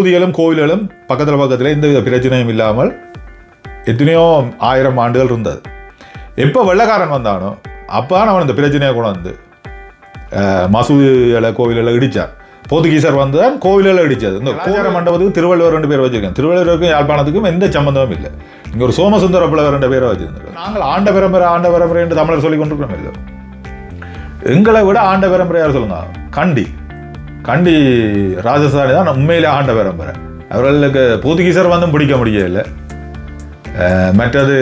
மசூதிகளும் கோவில்களும் பக்கத்தில் பக்கத்தில் எந்த வித பிரச்சனையும் இல்லாமல் எத்தனையோ ஆயிரம் ஆண்டுகள் இருந்தது. எப்போ வெள்ளக்காரன் வந்தானோ அப்போ அவன் இந்த பிரச்சனையை கொண்டு வந்து மசூதிகளை கோவில்களை இடிச்சான். போர்த்துகீசர் வந்து தான் கோவில்களை இடிச்சது. இந்த கோவில மண்டபத்துக்கு திருவள்ளுவர் ரெண்டு பேர் வச்சிருக்கேன் திருவள்ளுவருக்கும் யாழ்ப்பாணத்துக்கும் எந்த சம்பந்தமும் இல்லை. இங்கே ஒரு சோமசுந்தர பிள்ளை ரெண்டு பேரை வச்சிருந்தோம் நாங்கள் ஆண்ட பரம்பரை ஆண்ட பரம்பரை என்று தமிழர் சொல்லி கொண்டிருக்கிறோம் இல்லை எங்களை விட ஆண்ட பரம்பரை யார் சொல்லுங்க. கண்டி. கண்டி ராஜஸ்தானி தான் உண்மையிலே ஆண்ட பரம்பரை அவர்களுக்கு போர்த்துகீசர் வந்தும் பிடிக்க முடியல. மற்றது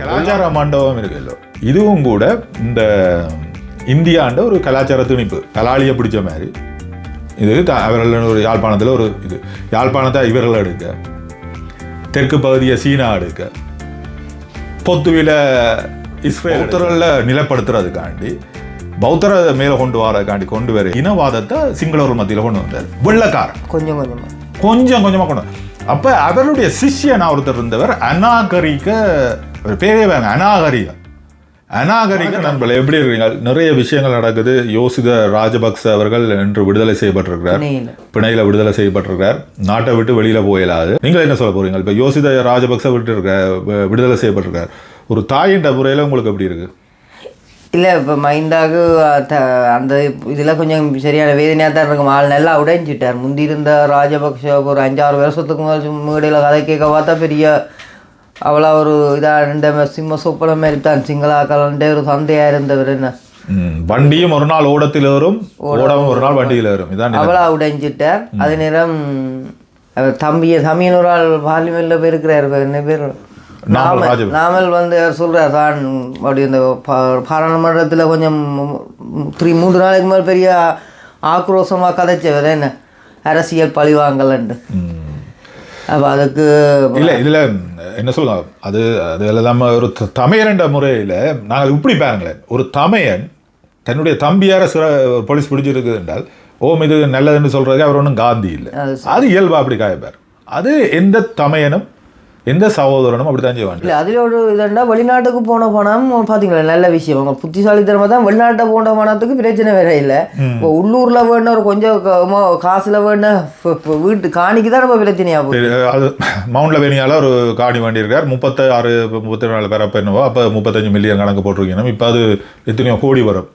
கலாச்சார மண்டபம் இருக்குல்ல. இதுவும் கூட இந்த இந்தியாண்ட ஒரு கலாச்சார துணிப்பு. கலாளியை பிடிச்ச மாதிரி. இது அவர்கள் ஒரு யாழ்ப்பாணத்தில் ஒரு இது. யாழ்ப்பாணத்தை இவர்கள் எடுக்க. தெற்கு பகுதியை சீனா எடுக்க. பொத்துவில இஸ்ரேல் நிலப்படுத்துறதுக்காண்டி பௌத்தரை மேலே கொண்டு வரதுக்காண்டி கொண்டு வர இனவாதத்தை சிங்களவர் மத்தியில் கொண்டு வந்தார். வெள்ளக்காரன். கொஞ்சம் கொஞ்சமா. கொஞ்சம் கொஞ்சமாக கொண்டு வந்தார். அப்ப அவருடைய சிஷ்யனா ஒருத்தர் இருந்தவர்? அநாகரிக பேரே வேங்க அநாகரிக அநாகரிக நண்பர்கள் எப்படி இருக்கீங்க? நிறைய விஷயங்கள் நடக்குது. யோசித ராஜபக்ச அவர்கள் என்று விடுதலை செய்யப்பட்டிருக்கிறார். பிணையில. பிணையில விடுதலை செய்யப்பட்டிருக்கிறார். நாட்டை விட்டு வெளியில போயிடாது நீங்கள் என்ன சொல்ல போறீங்க? இப்ப யோசித ராஜபக்ச விட்டு இருக்க விடுதலை செய்யப்பட்டிருக்கார். ஒரு தாயின்ற முறையில உங்களுக்கு எப்படி இருக்கு? இல்லை இப்போ மைண்டாக்கு த- அந்த இதில் கொஞ்சம் சரியான வேதனையாக தான் இருக்கும். ஆள் நல்லா உடைஞ்சிட்டார். முந்தி இருந்த ராஜபக்ஷ ஒரு அஞ்சாறு வருஷத்துக்கு மேலே மேடையில் கதை கேட்க பார்த்தா பெரிய அவ்வளோ ஒரு இதாக இருந்த சிம்ம சொப்பன மாதிரி தான். சிங்களாக்கலன்ட்டு ஒரு சந்தையாக இருந்தவர் என்ன? வண்டியும் ஒரு நாள் ஓடத்தில் ஏறும். ஓடவும் ஒரு நாள் வண்டியில் இதான் நிலை. அவ்வளோ உடைஞ்சிட்டார். அதே நேரம் தம்பியை தம்பியின் ஒரு ஆள் பார்லிமெண்ட்டில் போயிருக்கிறார். என்ன பேர்? நாமல். நாமல் வந்து சொல்றார் தான் அப்படி இந்த பாராளுமன்றத்தில் கொஞ்சம் த்ரீ மூன்று நாளைக்கு மேல் பெரிய ஆக்ரோஷமாக கதைச்சவர் என்ன? அரசியல் பழிவாங்கலன்ட்டு. அப்போ அதுக்கு இல்ல இதுல என்ன சொல்லலாம்? அது அது நம்ம ஒரு த- தமையன் என்ற முறையில நாங்கள் இப்படி பாருங்களேன். ஒரு தமையன் தன்னுடைய தம்பியார சிற போலீஸ் பிடிச்சிருக்குது என்றால் ஓம் இது நல்லதுன்னு சொல்றதுக்கு அவர் ஒன்றும் காந்தி இல்லை. அது அது இயல்பா அப்படி காயப்பார் அது எந்த தமையனும் எந்த சகோதரனும் அப்படித்தான் செய்வாங்க. இல்லை அதில் ஒரு இதண்டா வெளிநாட்டுக்கு போன பணம் பார்த்தீங்களா நல்ல விஷயம். அவங்க புத்திசாலித்தனமாக தான் வெளிநாட்டை போன பணத்துக்கு பிரச்சனை வேற இல்லை. இப்போ உள்ளூரில் வேணும் ஒரு கொஞ்சம் காசுல வேணும் வீட்டு காணிக்கு தான் நம்ம பிரச்சனையாக போகுது. அது மவுண்ட்ல வேணியால ஒரு காணி வண்டி இருக்கார் முப்பத்தி ஆறு முப்பத்தி நாலு பேரப்ப என்னவோ அப்போ முப்பத்தஞ்சு மில்லியன் கணக்கு போட்டிருக்கீங்க. இப்போ அது எத்தனையோ கோடி வரும்.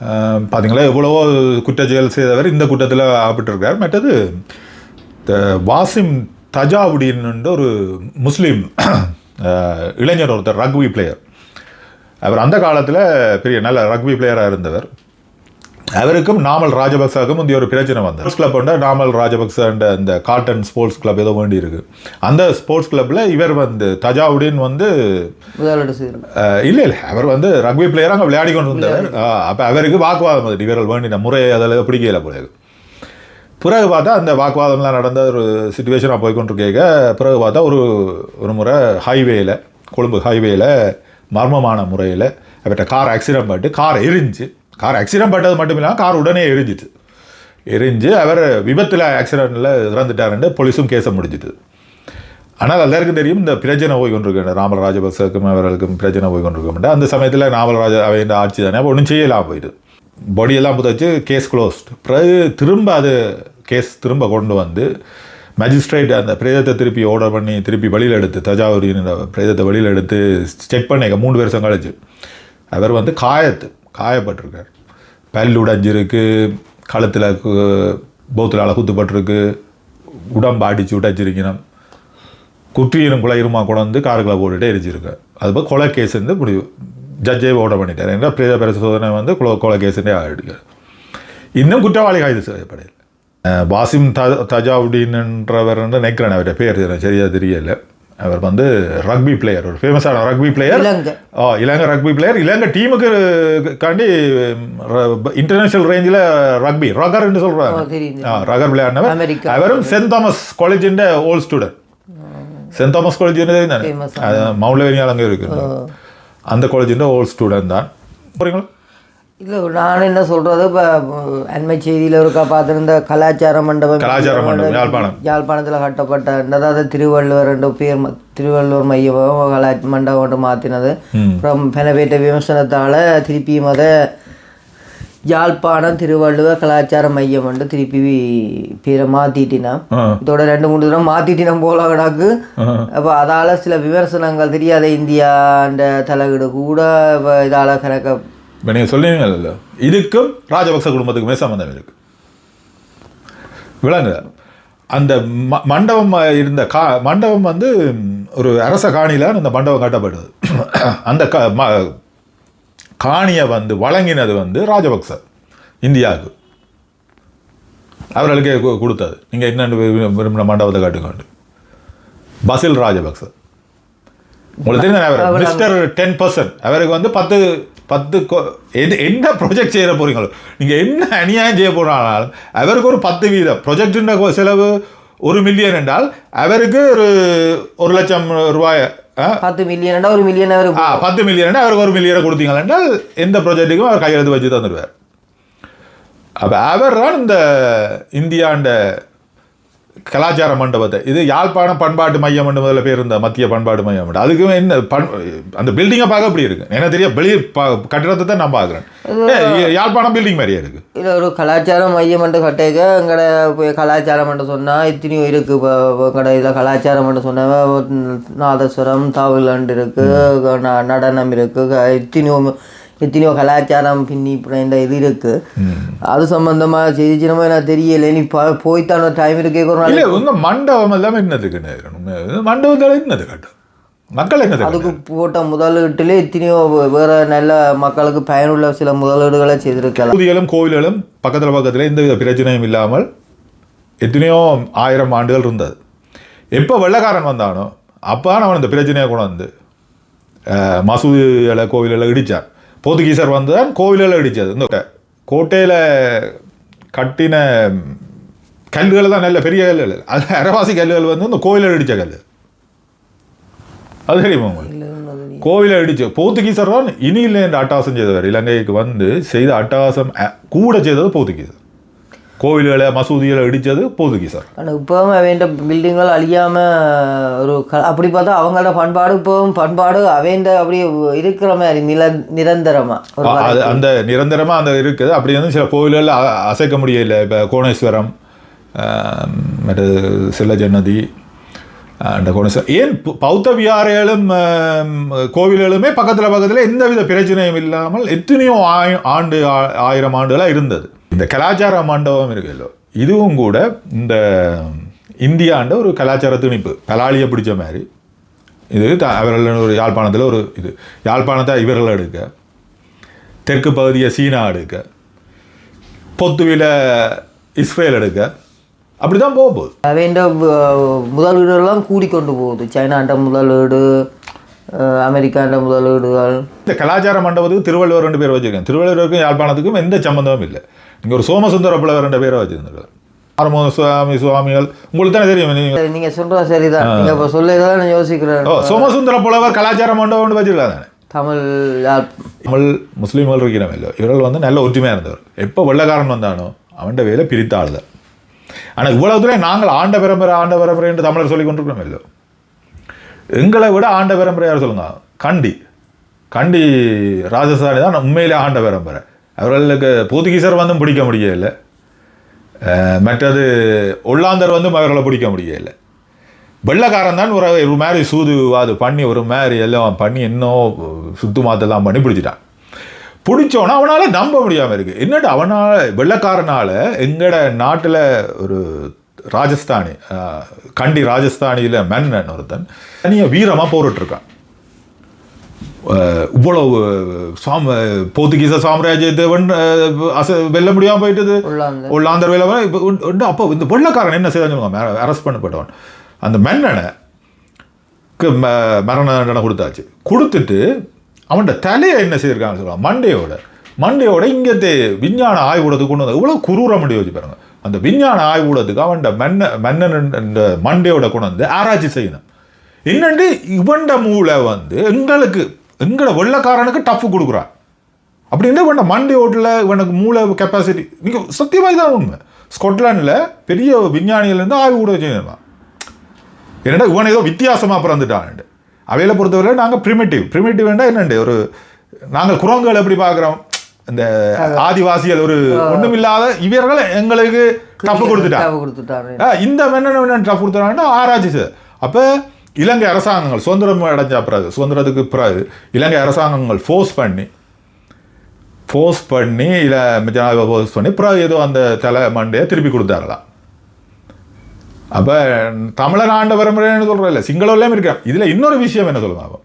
அஹ், பாத்தீங்களா எவ்வளவோ குற்றச்செயல் செய்தவர் இந்த குற்றத்தில் ஆப்பிட்டிருக்கார். மற்றது வாசிம் தஜாவுடின்னு ஒரு முஸ்லீம் இளைஞர் ஒருத்தர் ரக்வி பிளேயர் அவர் அந்த காலத்தில் பெரிய நல்ல ரக்வி பிளேயராக இருந்தவர். அவருக்கும் நாமல் ராஜபக்சாவுக்கும் முந்தைய ஒரு பிரச்சனை வந்தது. ஸ்போர்ட்ஸ் கிளப் உண்டு நாமல் ராஜபக்சன்ற அந்த காட்டன் ஸ்போர்ட்ஸ் கிளப் ஏதோ வேண்டி இருக்கு. அந்த ஸ்போர்ட்ஸ் கிளப்ல இவர் வந்து தஜாவுடின் வந்து இல்ல இல்ல. அவர் வந்து ரக்பி பிளேயராக அங்கே விளையாடி கொண்டு இருந்தவர் அஹ், அப்ப அவருக்கு வாக்குவாதம் வந்து இவர்கள் வேண்டின முறை அதில் பிடிக்கல போல. பிறகு பார்த்தா அந்த வாக்குவாதம்லாம் நடந்த ஒரு சுச்சுவேஷனாக போய்கொண்டிருக்க பிறகு பார்த்தா ஒரு ஒரு முறை ஹைவேயில் கொழும்பு ஹைவேயில் மர்மமான முறையில் அவர்கிட்ட கார் ஆக்சிடென்ட் பட்டு கார் எரிஞ்சு கார் ஆக்சிடென்ட் பட்டது மட்டும் இல்லாமல் கார் உடனே எரிஞ்சிட்டு எரிஞ்சு அவர் விபத்தில் ஆக்சிடென்ட்டில் இறந்துட்டாருன்னு போலீஸும் கேஸை முடிஞ்சிட்டு ஆனால் எல்லாருக்கும் தெரியும் இந்த பிரச்சனை போய் கொண்டிருக்கின்ற ராமல் அவர்களுக்கும் பிரச்சனை போய் கொண்டிருக்க அந்த சமயத்தில் நாமல் அவையின் ஆட்சி தானே ஒன்றும் செய்யலாம் போயிட்டு பாடியெல்லாம் புதைச்சு கேஸ் க்ளோஸ்ட் பிறகு திரும்ப அது கேஸ் திரும்ப கொண்டு வந்து மேஜிஸ்ட்ரேட் அந்த பிரேதத்தை திருப்பி ஆர்டர் பண்ணி திருப்பி வெளியில் எடுத்து தஜாவூரின் பிரேதத்தை வெளியில் எடுத்து செக் பண்ணி மூணு வருஷம் கழிச்சு. அவர் வந்து காயத்து காயப்பட்டிருக்கார். பல் உடைஞ்சிருக்கு கழுத்தில் பௌத்திலால் குத்துப்பட்டிருக்கு உடம்பு அடிச்சு உடைச்சிருக்கணும் குற்றியினும் குலையுமா கொண்டு காருக்குள்ள போட்டுட்டு எரிச்சிருக்கு அது போய் கொலை கேஸ் வந்து இப்படி ஜட்ஜே ஓர்டர் பண்ணிட்டார். என்ற பிரேத பரிசோதனை வந்து கொலை கொலை கேஸுன்றே ஆகிடுக்கார் இன்னும் குற்றவாளி கைது செய்யப்படையில் வாசிம் த தஜாவுடின்ன்றவர் வந்து நினைக்கிறேன் அவருடைய பேர் எனக்கு சரியா தெரியல. அவர் வந்து ரக்பி பிளேயர் ஒரு ஃபேமஸான rugby player Ilangai. Oh Ilangai rugby player Ilangai டீமுக்கு காண்டி இன்டர்நேஷனல் ரேஞ்சில் ரக்பி ரகர்ன்னு ஓ, சொல்கிறாங்க. Ah rugger America. அவரும் saint Thomas காலேஜின் old student saint Thomas college அது மவுண்ட் லெவனியால் அங்கே இருக்கு அந்த காலேஜின் ஓல்ட் ஸ்டூடெண்ட் தான் போறீங்களா இல்லை நான் என்ன சொல்றது இப்போ அண்மை செய்தியில் இருக்கா பார்த்துருந்த கலாச்சார மண்டபம் கலாச்சார மண்டபம், யாழ்ப்பாணம். யாழ்ப்பாணத்தில் கட்டப்பட்ட அதாவது திருவள்ளுவர் ரெண்டு பேர் திருவள்ளுவர் மையம் கலா மண்டபம் ஒன்று மாற்றினது. அப்புறம் பெனவேட்ட விமர்சனத்தால் திருப்பியும் அதை யாழ்ப்பாணம் திருவள்ளுவ கலாச்சார மையம் வந்து திருப்பி பேரை மாற்றிட்டினான் ஆ. இதோட ரெண்டு மூணு தடவை மாற்றிட்டினம் போல கிடக்கு அப்போ அதால் சில விமர்சனங்கள் தெரியாத இந்தியான்ற தலையீடு கூட இப்போ இதால் கணக்க இப்போ நீங்கள் சொல்லுவீங்கல்ல இதுக்கும் ராஜபக்ச குடும்பத்துக்குமே சம்மந்தம் இருக்கு? விளங்க அந்த ம- மண்டபம் இருந்த கா மண்டபம் வந்து ஒரு அரச காணியில் அந்த மண்டபம் கட்டப்படுது அந்த க காணியை வந்து வழங்கினது வந்து ராஜபக்ச இந்தியாவுக்கு. அவர்களுக்கே கொடுத்தது. நீங்கள் என்னென்னு விரும்பின மண்டபத்தை காட்டுக்கொண்டு பசில் ராஜபக்ச. உங்களுக்கு தெரியும் மிஸ்டர் டென் பர்சன்ட் அவருக்கு வந்து பத்து பத்து எது- என்ன ப்ரொஜெக்ட் செய்ய போறீங்களோ? நீங்கள் என்ன அநியாயம் செய்ய போனாலும் அவருக்கு ஒரு பத்து வீதம். ப்ரொஜெக்டின் செலவு ஒரு மில்லியன் என்றால் அவருக்கு ஒரு ஒரு லட்சம் ரூபாய் பத்து மில்லியன்டா ஒரு மில்லியன் அவர் ஆ பத்து மில்லியன் அவருக்கு ஒரு மில்லியனை கொடுத்தீங்க என்றால் எந்த ப்ராஜெக்ட்டுக்கும் அவர் கையெழுத்து வச்சு தந்துடுவார். அப்போ அவர் தான் இந்த இந்தியாண்ட கலாச்சார மண்டபத்தை. இது யாழ்ப்பாணம் பண்பாட்டு மையம் என்று முதல்ல பேர் இருந்த மத்திய பண்பாட்டு மையம் என்று. அதுக்கும் என்ன பண் அந்த பில்டிங்கை பார்க்க அப்படி இருக்கு. எனக்கு தெரியும் வெளியே கட்டிடத்தை தான் நான் பார்க்குறேன். யாழ்ப்பாணம் பில்டிங் மாதிரியே இருக்கு. இது ஒரு கலாச்சார மையம் மட்டும் கட்டேக்க எங்கட போய் கலாச்சாரம் மட்டும் சொன்னால் எத்தனையோ இருக்குது இப்போ எங்கட இதில் கலாச்சாரம் மட்டும் சொன்னால் நாதஸ்வரம் தாவிலண்டு இருக்குது ந- நடனம் இருக்குது எத்தனையோ எத்தனையோ கலாச்சாரம் பின்னி இந்த இது இருக்குது அது சம்மந்தமாக செய்திச்சினமோ எனக்கு தெரியல. நீ போய்த்தான் டைம் இருக்கே ஒரு நாள் இல்லை உங்க மண்டபம் எல்லாமே என்னதுக்கு மண்டபத்தில் என்னது கட்டும்? மக்கள் என்னது அதுக்கு போட்ட முதலீட்டுல எத்தனையோ வேற நல்ல மக்களுக்கு பயனுள்ள சில முதலீடுகளை செய்திருக்கலாம். மசூதிகளும் கோவில்களும் பக்கத்தில் பக்கத்தில் எந்தவித பிரச்சனையும் இல்லாமல் எத்தனையோ ஆயிரம் ஆண்டுகள் இருந்தது. எப்போ வெள்ளைக்காரன் வந்தானோ அப்போ அவன் இந்த பிரச்சனையை கொண்டு வந்து மசூதிகளை கோவில்களை இடித்தார் போர்த்துகீசர் வந்து தான் கோவில்களை இடித்தது இந்த கோட்டையில் கட்டின கல்லுகள் தான் நல்ல பெரிய கல்லுகள். அது அரைவாசி கல்லுகள் வந்து இந்த கோவிலை இடித்த கல் அது தெரியுமா உங்களுக்கு? கோவிலை அடிச்சு போர்த்துகீசர் தான் இனியில் என்ற அட்டகாசம் செய்தவர். இலங்கைக்கு வந்து செய்த அட்டகாசம் அ, கூட செய்தது போர்த்துகீசர். கோவில்களை மசூதிகளை இடித்தது போர்த்துகீசர். ஆனால் இப்போவும் அவன் பில்டிங்கள் அழியாமல் ஒரு க அப்படி பார்த்தா அவங்களோட பண்பாடு இப்போவும் பண்பாடு அவன் அப்படியே இருக்கிற மாதிரி நில நிரந்தரமாக அது அந்த நிரந்தரமாக அந்த இருக்குது. அப்படி வந்து சில கோவில்கள் அ- அசைக்க முடியல. இப்போ கோணேஸ்வரம் ஆம், மற்றது சில ஜன்னதி அந்த கோணேஸ்வரம். ஏன் பௌத்த விகாரைகளும் கோவில்களுமே பக்கத்தில் பக்கத்தில் எந்தவித பிரச்சனையும் இல்லாமல் எத்தனையோ ஆய- ஆண்டு ஆயிரம் ஆண்டுகளாக இருந்தது. இந்த கலாச்சார மண்டபம் இருக்குல்ல இதுவும் கூட இந்த இந்தியாண்ட ஒரு கலாச்சார திணிப்பு. பலாளியை பிடிச்ச மாதிரி. இது த- அவர்கள் ஒரு யாழ்ப்பாணத்தில் ஒரு இது. யாழ்ப்பாணத்தை இவர்கள் எடுக்க தெற்கு பகுதியை சீனா எடுக்க பொத்துவில இஸ்ரேல் எடுக்க அப்படி தான் போக போகுது வேண்ட முதலீடுகள்லாம் கூடிக்கொண்டு போகுது. சைனாண்ட முதலீடு அமெரிக்காண்ட முதலீடுகள். இந்த கலாச்சார மண்டபத்துக்கு திருவள்ளுவர் ரெண்டு பேர் வச்சிருக்கேன் திருவள்ளுவருக்கும் யாழ்ப்பாணத்துக்கும் எந்த சம்மந்தமும் இல்லை. நீங்கள் ஒரு சோமசுந்தர புலவர் ரெண்டு பேரை வச்சிருந்திருக்கலாம் ஆறுமுக சுவாமி சுவாமிகள் உங்களுக்கு தானே தெரியும் நீங்க நீங்கள் சொல்கிறது சரிதான். நீங்கள் இப்போ சொல்லதான் நான் யோசிக்கிறேன். சோமசுந்தர புலவர் கலாச்சார மண்டபம் வச்சிருக்காங்க. தமிழ் தமிழ் முஸ்லீம்கள் இருக்கிறவங்க இல்லை இவர்கள் வந்து நல்ல ஒற்றுமையாக இருந்தவர். எப்போ வெள்ளக்காரன் வந்தானோ அவன்ட வேலை பிரித்த ஆளுதான் ஆனால் இவ்வளவு தூரம் நாங்கள் ஆண்ட பரம்பரை ஆண்ட பரம்பரை என்று தமிழர் சொல்லி கொண்டிருக்கிறோம் இல்லை எங்களை விட ஆண்ட பரம்பரை யார் சொல்லுங்க? கண்டி. கண்டி ராஜஸ்தானி தான் உண்மையிலே ஆண்ட பரம்பரை. அவர்களுக்கு போர்த்துகீசர் வந்தும் பிடிக்க முடியல. மற்றது ஒல்லாந்தர் வந்து அவர்களை பிடிக்க முடியல. வெள்ளக்காரன் தான் ஒரு ஒரு மாதிரி சூது அது பண்ணி ஒரு மாதிரி எல்லாம் பண்ணி இன்னும் சுத்து மாத்தெல்லாம் பண்ணி பிடிச்சிட்டான். பிடிச்சோன்னா அவனால் நம்ப முடியாமல் இருக்குது என்னட்டு அவனால் வெள்ளக்காரனால் எங்கட நாட்டில் ஒரு ராஜஸ்தானி கண்டி ராஜஸ்தானியில் மன்னன் ஒருத்தன் தனியாக வீரமாக போரிட்டுருக்கான். இவ்வளவு சாம போர்த்துகீச சாம்ராஜ்யத்தேவன் அஹ், அச வெல்ல முடியாமல் போயிட்டது. உள்ளாந்து உள்ளாந்தர் வேலை இப்போ உண்டு அப்போ இந்த வெள்ளக்காரன் என்ன செய்தான் சொல்லுவாங்க அரெஸ்ட் பண்ணப்பட்டவன். அந்த மன்னனை மரண தண்டனை கொடுத்தாச்சு. கொடுத்துட்டு அவன்கிட்ட தலையை என்ன செய்திருக்காங்க சொல்லுவாங்க மண்டையோட மண்டையோட இங்கத்தே விஞ்ஞான ஆய்வுடத்துக்கு கொண்டு வந்து இவ்வளோ குரூர மண்டி வச்சு பாருங்க. அந்த விஞ்ஞான ஆய்வுடத்துக்கு அவன் மன்ன மன்னன் இந்த மண்டையோட கொண்டு வந்து ஆராய்ச்சி செய்யணும். என்னண்டு இவன்ட மூளை வந்து எங்களுக்கு எங்களை வெள்ளக்காரனுக்கு டஃப் கொடுக்குறான். அப்படின்னா இவன் மண்டே ஓட்டில் இவனுக்கு மூளை கெப்பாசிட்டி நீங்கள் சத்தியமாக தான் உண்மை. ஸ்கொட்லாண்டில் பெரிய விஞ்ஞானிகள்லேருந்து ஆய்வு கூட வச்சுருந்தான் என்னடா இவன் ஏதோ வித்தியாசமாக பிறந்துட்டான் அவையில பொறுத்தவரை நாங்கள் ப்ரிமேட்டிவ் ப்ரிமேட்டிவ்னா என்னண்டு ஒரு நாங்கள் குரங்குகள் எப்படி பார்க்குறோம்? இந்த ஆதிவாசிகள் ஒரு ஒண்ணுமில்லாத இவர்கள் எங்களுக்கு டஃப் கொடுத்துட்டாங்க. இந்த மன்னன் டஃப் கொடுத்துறாங்கன்னா ஆராய்ச்சி சார். அப்போ இலங்கை அரசாங்கங்கள் சுதந்திரம் அடைஞ்ச பிறகு சுதந்திரத்துக்கு பிறகு இலங்கை அரசாங்கங்கள் ஃபோர்ஸ் பண்ணி ஃபோர்ஸ் பண்ணி இல்லை ஜனாதிபதி ஃபோர்ஸ் பண்ணி பிறகு ஏதோ அந்த தலை மண்டையை திருப்பி கொடுத்தாரலாம் அப்போ தமிழன் ஆண்ட பரம்பரைன்னு சொல்கிறேன் இல்லை சிங்களவர்களையும் இருக்கிறான் இதில் இன்னொரு விஷயம் என்ன சொல்லுங்க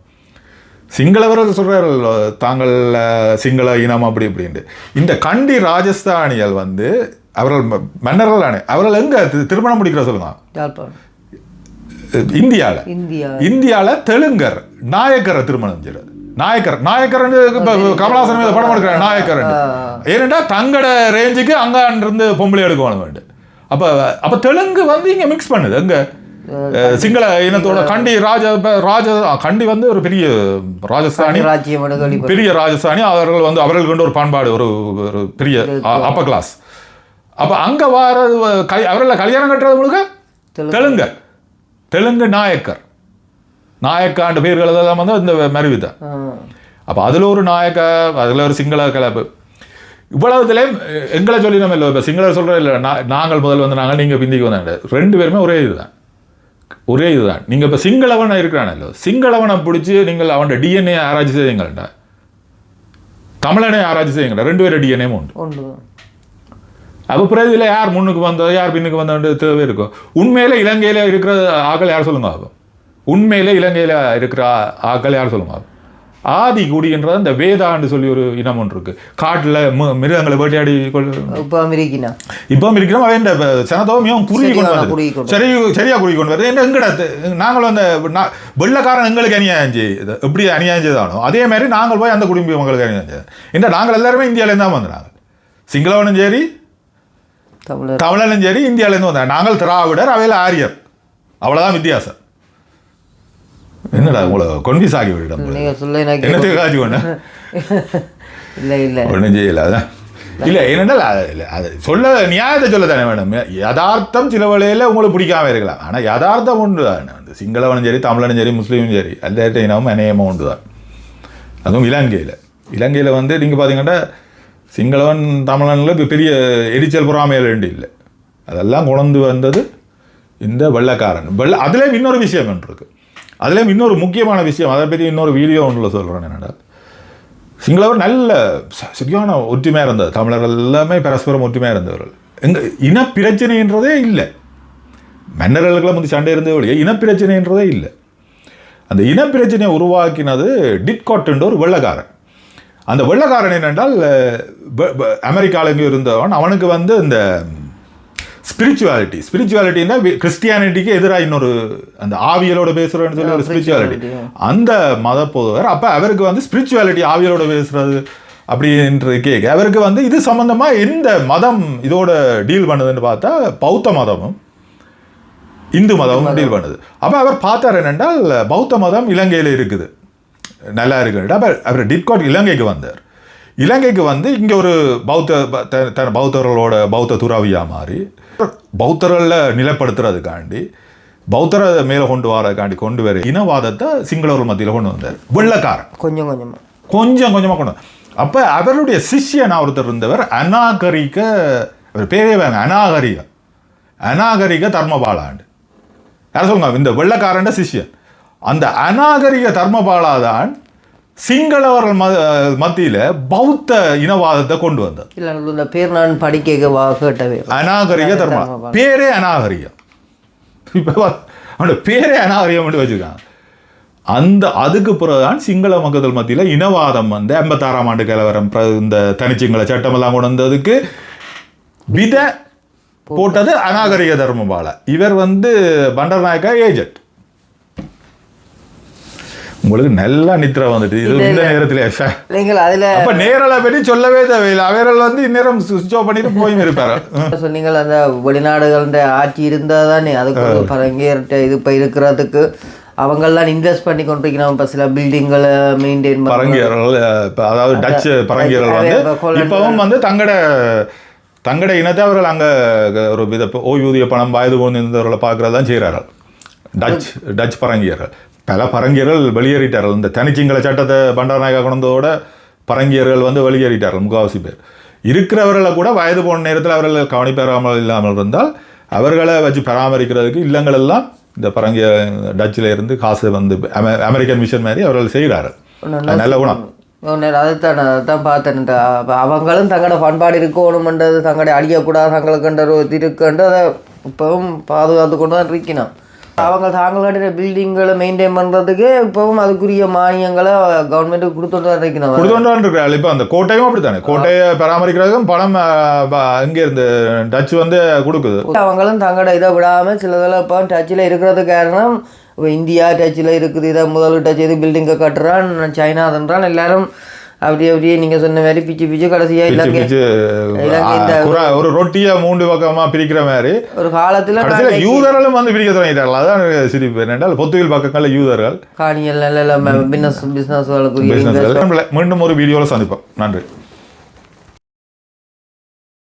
அப்போ சிங்களவர்கள் சொல்கிறார்கள் தாங்கள் சிங்கள இனம் அப்படி இப்படின்ட்டு. இந்த கண்டி ராஜஸ்தானியல் வந்து அவர்கள் மன்னர்கள் தானே அவர்கள் எங்கே திருமணம் முடிக்கிற சொல்லுங்க இந்தியாவில் இந்தியா. இந்தியாவில் தெலுங்கர் நாயக்கரை திருமணம் செய்கிறது நாயக்கர் நாயக்கர் கமலாசன் மீது படம் எடுக்கிற நாயக்கர் ஏனென்றா தங்கட ரேஞ்சுக்கு அங்க இருந்து பொம்பளை எடுக்க வேண்டும் அப்ப அப்ப தெலுங்கு வந்து இங்க மிக்ஸ் பண்ணுது. அங்க சிங்கள இனத்தோட கண்டி ராஜ ராஜ கண்டி வந்து ஒரு பெரிய ராஜஸ்தானி. பெரிய ராஜஸ்தானி. அவர்கள் வந்து அவர்கள் கொண்டு ஒரு பண்பாடு ஒரு ஒரு பெரிய அப்ப கிளாஸ் அப்ப அங்க வாரது வ- கல்- அவர்கள கல்யாணம் கட்டுறது முழுக்க? தெலுங்கு. தெலுங்கு. நாயக்கர். நாயக்காண்டு பேர்கள் எல்லாம் வந்து இந்த மருவித. அப்ப அதுல ஒரு நாயக்க அதுல ஒரு சிங்கள கலப்பு இவ்வளவுதுலேயும் எங்களை சொல்லி நம்ம இல்லை இப்போ சிங்களர் சொல்கிற இல்லை நாங்கள் முதல் வந்து நாங்கள் நீங்கள் பிந்திக்கு வந்தாங்க ரெண்டு பேருமே ஒரே இதுதான். ஒரே இதுதான். நீங்கள் இப்போ சிங்களவனை இருக்கிறானല്ലോ சிங்களவனை பிடிச்சி நீங்கள் அவனோட டிஎன்ஏ ஆராய்ச்சி செய்யுங்கள்டா. தமிழனை ஆராய்ச்சி செய்யுங்கடா ரெண்டு பேரும் டிஎன்ஏ உண்டு. உண்டு. அப்போ பிறகு இதில் யார் முன்னுக்கு வந்தது யார் பின்னுக்கு வந்தது தேவை இருக்கும் உண்மையில இலங்கையில் இருக்கிற ஆக்கள் யார் சொல்லுங்க அப்போ உண்மையில இலங்கையில் இருக்கிற ஆக்கள் யார் சொல்லுங்க அப்போ ஆதி குடின்றது அந்த வேதான்னு சொல்லி ஒரு இனம் ஒன்று இருக்கு. காட்டில் மிருகங்களை வேட்டையாடி இப்போ அமெரிக்கினா? இப்போ இருக்கிறோம் அவன் இந்த சனத்தோம் மிகவும் குறுகி கொண்டு வருது சரி சரியா குறுகி கொண்டு வருது என்ன எங்கட நாங்கள் வந்து நா- வெள்ளைக்காரன் எங்களுக்கு அநியாயம் செய்யுது எப்படி அநியாயம் செய்தானோ? அதே மாதிரி நாங்கள் போய் அந்த குடும்ப மக்களுக்கு அநியாயம் இந்த நாங்கள் எல்லாருமே இந்தியாவிலேருந்து தான் வந்தாங்க சிங்களவனும் சரி தமிழனும் சரி இந்தியாவிலேருந்து வந்தாங்க. நாங்கள் திராவிடர் அவையில் ஆரியர். அவ்வளோதான் வித்தியாசம். என்னடா உங்களை கொன்பிஸ் ஆகி விடும் நீங்க சொல்ல எனக்கு என்னத்துக்கு காட்சி கொண்டு இல்ல இல்ல. ஒன்றும் செய்யல அதான். இல்லை என்னென்னால் அது இல்லை அது சொல்ல நியாயத்தை சொல்ல தானே வேணும். யதார்த்தம் சில வேளையில் உங்களுக்கு பிடிக்காம இருக்கலாம். ஆனால் யதார்த்தம் உண்டு தான். அந்த சிங்களவனும் சரி தமிழனும் சரி முஸ்லீமும் சரி எல்லா இனமும் அநேகமாக உண்டு தான். அதுவும் இலங்கையில். இலங்கையில் வந்து நீங்கள் பார்த்தீங்கன்னா சிங்களவன் தமிழனில் இப்போ பெரிய எரிச்சல் பொறாமையில் வேண்டி இல்லை. அதெல்லாம் கொண்டு வந்தது இந்த வெள்ளைக்காரன். வெள்ளை அதுலேயும் இன்னொரு விஷயம் ஒன்று இருக்கு. அதுலேயும் இன்னொரு முக்கியமான விஷயம் அதை பற்றி இன்னொரு வீடியோ ஒன்றில் சொல்கிறேன் என்னடா. சிங்களவர் நல்ல சரியான ஒற்றுமையாக இருந்தது தமிழர்கள் எல்லாமே பரஸ்பரம் ஒற்றுமையாக இருந்தவர்கள். எங்கள் இனப்பிரச்சனைன்றதே இல்லை. மன்னர்களுக்கெல்லாம் வந்து சண்டை இருந்தே ஒழிய இனப்பிரச்சனைன்றதே இல்லை. அந்த இனப்பிரச்சனையை உருவாக்கினது டிட்காட்டுன்ற ஒரு வெள்ளக்காரன். அந்த வெள்ளக்காரன் என்னென்றால் அமெரிக்காவில் எங்கேயோ இருந்தவன். அவனுக்கு வந்து இந்த ஸ்பிரிச்சுவாலிட்டி ஸ்பிரிச்சுவாலிட்டின்னா கிறிஸ்டியானிட்டிக்கு எதிராக இன்னொரு அந்த ஆவியலோட பேசுகிறேன்னு சொல்லி ஒரு ஸ்பிரிச்சுவாலிட்டி அந்த மத பொதுவர் அப்போ அவருக்கு வந்து ஸ்பிரிச்சுவாலிட்டி ஆவியலோட பேசுறது அப்படின்றது கேட்க அவருக்கு வந்து இது சம்பந்தமாக எந்த மதம் இதோட டீல் பண்ணுதுன்னு பார்த்தா பௌத்த மதமும் இந்து மதமும் டீல் பண்ணுது. அப்போ அவர் பார்த்தார் என்னென்றால் பௌத்த மதம் இலங்கையில் இருக்குது. நல்லா இருக்குன்ட்டு அப்போ அவர் டிட்காட் இலங்கைக்கு வந்தார். இலங்கைக்கு வந்து இங்கே ஒரு பௌத்த ப- த- த- பௌத்தர்களோட பௌத்த துறவியா மாறி பௌத்தர்களை நிலைப்படுத்துறதுக்காண்டி பௌத்தரை மேலே கொண்டு வரதுக்காண்டி கொண்டு வர இனவாதத்தை சிங்களவர்கள் மத்தியில் கொண்டு வந்தார். வெள்ளக்காரன். கொஞ்சம் கொஞ்சமா. கொஞ்சம் கொஞ்சமாக கொண்டு. அப்ப அவருடைய சிஷ்யன் ஒருத்தர் இருந்தவர் அநாகரிக பேரே வேங்க அநாகரிக. அநாகரிக தர்மபாலாண்டு. யார் சொல்லுங்க இந்த வெள்ளக்காரண்ட சிஷ்யன். அந்த அநாகரிக தர்மபாலா தான் சிங்களவர்கள் மத்தியில பௌத்த இனவாதத்தை கொண்டு வந்தார் இல்ல பேர் நான் படிக்க வா கேட்டவே அநாகரிக தர்ம பேரே அநாகரிகம். இப்போ அவனோட பேரே அநாகரிகம் மட்டும் வச்சிருக்காங்க அந்த அதுக்கு பிறகுதான் சிங்கள மக்கள் மத்தியில் இனவாதம் வந்து எண்பத்தாறாம் ஆண்டு கலவரம் இந்த தனிச்சிங்கள சட்டமெல்லாம் கொண்டு வந்ததுக்கு வித போட்டது அநாகரிக தர்மபால. இவர் வந்து பண்டர்நாயக்கா ஏஜென்ட் உங்களுக்கு நல்லா நித்திர வந்துட்டு. இது இந்த நேரத்தில். நீங்கள் அதுல அப்ப நேரலை பற்றி சொல்லவே தேவையில்லை. அவர்கள் வந்து இந்நேரம் சுவிச் ஆஃப் பண்ணிட்டு போயும் இருப்பாரு சொன்னீங்கள் அந்த வெளிநாடுகள ஆட்சி இருந்தால் தானே அதுக்கு பரங்கேற்ற இது இப்போ இருக்கிறதுக்கு அவங்கெல்லாம் இன்வெஸ்ட் பண்ணி கொண்டிருக்கிறாங்க இப்போ சில பில்டிங்களை மெயின்டைன் இப்ப அதாவது டச்சு பரங்கியர்கள் வந்து இப்பவும் வந்து தங்கட தங்கட இனத்தை அவர்கள் அங்க ஒரு வித ஓய்வூதிய பணம் வயது கொண்டிருந்தவர்களை பார்க்கறது தான் செய்கிறார்கள். டச் டச் பரங்கியர்கள். பல பரங்கியர்கள் வெளியேறிட்டார்கள். இந்த தனிச்சிங்கள சட்டத்தை பண்டாரநாயகா கொண்டதோட பரங்கியர்கள் வந்து வெளியேறிட்டார்கள் முக்காவாசி பேர். இருக்கிறவர்களை கூட வயது போன நேரத்தில் அவர்கள் கவனிப்பெறாமல் இல்லாமல் இருந்தால் அவர்களை வச்சு பராமரிக்கிறதுக்கு இல்லங்கள் எல்லாம் இந்த பரங்கிய டச்சில் இருந்து காசு வந்து அமெ- அமெரிக்கன் மிஷன் மாதிரி அவர்கள் செய்கிறார்கள். அது நல்ல குணம். அதைத்தான் அதைத்தான் பார்த்தேன். அவங்களும் தங்களோட பண்பாடு இருக்கணுமென்றது தங்களுடைய அழியக்கூடாது தங்களுக்குன்ற ஒரு இது இருக்குன்ட்டு அதை இப்பவும் பாதுகாத்து கொண்டு தான் இருக்கணும். அவங்க தாங்கள் கட்டின பில்டிங்களை மெயின்டைன் பண்ணுறதுக்கு இப்பவும் அதுக்குரிய மானியங்களை கவர்மெண்ட்டுக்கு கொடுத்துட்டு தான் இருக்கணும் கொடுத்துட்டு இருக்கிறாள் இப்போ அந்த கோட்டையும் அப்படித்தானே? கோட்டையை பராமரிக்கிறதுக்கும் பணம் இங்கே இருந்து டச் வந்து கொடுக்குது. அவங்களும் தங்களோட இதை விடாமல் சிலதெல்லாம் இப்போ டச்சில் இருக்கிறது காரணம் இப்போ இந்தியா டச்சில் இருக்குது. இதை முதல் டச் இது பில்டிங்கை கட்டுறான் சைனா அதுன்றான் எல்லாரும் அப்படியே அப்படியே நீங்கள் சொன்ன மாதிரி பிச்சு பிச்சு கடைசியாக பிச்சு இலங்கை ஒரு ரொட்டியை மூன்று பக்கமா பிரிக்கிற மாதிரி. ஒரு காலத்தில் யூதர்களும் வந்து பிரிக்க தொடங்கிட்டார்கள். அதான் சிரிப்பு. என்னென்றால் பொத்துவில் பக்கங்களில் யூதர்கள். காணியல் நல்ல பிஸ்னஸ்களுக்குரிய பிசினஸ் மீண்டும் ஒரு வீடியோவில் சந்திப்போம். நன்றி.